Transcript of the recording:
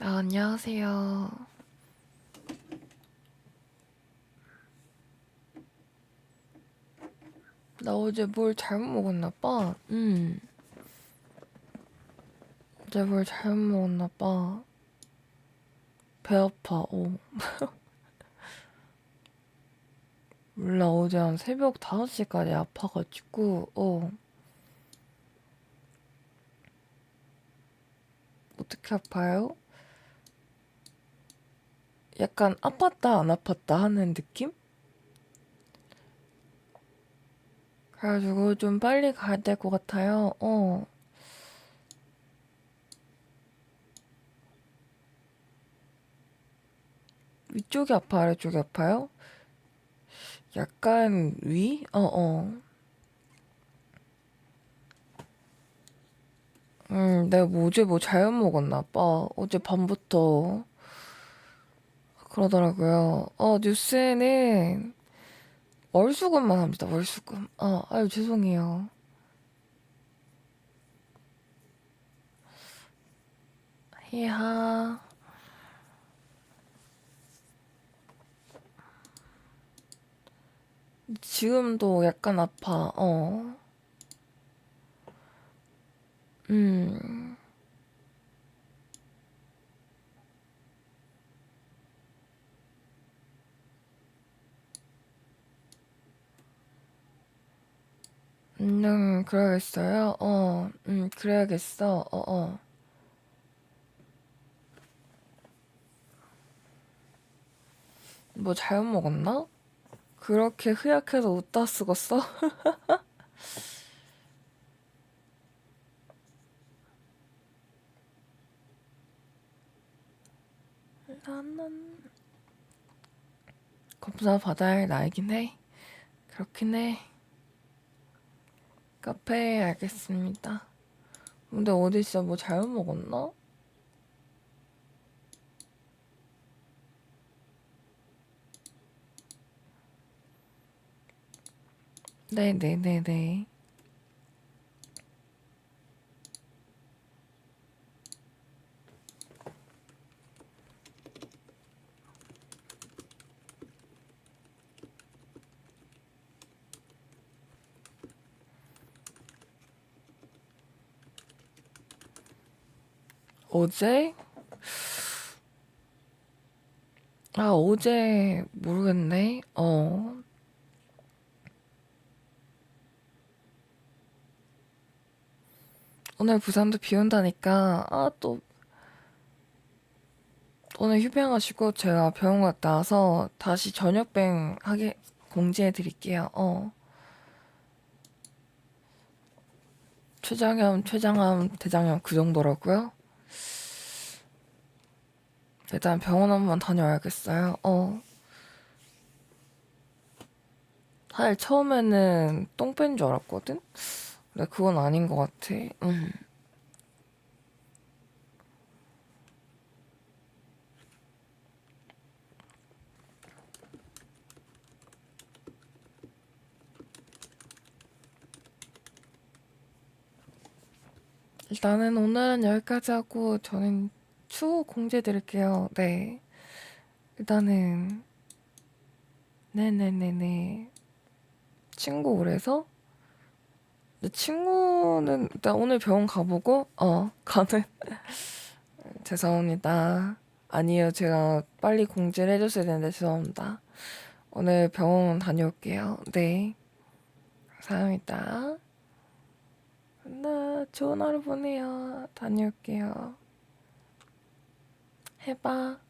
아, 안녕하세요. 나 어제 뭘 잘못 먹었나 봐. 음. 어제 뭘 잘못 먹었나 봐. 배 아파. 어. 몰라 어제 한 새벽 5시까지 아파가지고 어. 어떻게 아파요? 약간 아팠다 안 아팠다 하는 느낌? 그래가지고 좀 빨리 가야 될 것 같아요. 어. 위쪽이 아파, 아래쪽이 아파요? 약간 위? 어, 어. 음, 내가 뭐 어제 뭐 잘못 먹었나 봐. 어제 밤부터 그러더라고요. 어, 뉴스에는 월수금만 합니다. 월수금. 아, 아유 죄송해요. 히하. 지금도 약간 아파. 어. 음. 음, 그래야겠어요. 어, 음, 그래야겠어. 어, 어. 뭐 잘못 먹었나? 그렇게 흐약해서 웃다 쓰겄어? 나는 검사 받아야 할 나이긴 해. 그렇긴 해. 카페 알겠습니다. 근데 어디 진짜 뭐 잘못 먹었나? 네네네네. 어제? 아, 어제 모르겠네. 어. 오늘 부산도 비 온다니까, 아, 또, 오늘 휴병하시고 제가 병원 갔다 와서 다시 저녁병 하게 공지해 드릴게요. 어. 최장염, 최장암, 대장염 그 정도라고요? 일단 병원 한번 다녀와야겠어요. 어. 사실 처음에는 똥 뺀 줄 알았거든? 근데 그건 아닌 것 같아. 음. 일단은 오늘은 여기까지 하고 저는 추후 공지해 드릴게요. 네. 일단은 네네네네. 친구 오래서 친구는 일단 오늘 병원 가보고 어 가는 죄송합니다. 아니요 제가 빨리 공지를 해줬어야 되는데 죄송합니다. 오늘 병원 다녀올게요. 네. 감사합니다. 나 좋은 하루 보내요. 다녀올게요. 해봐.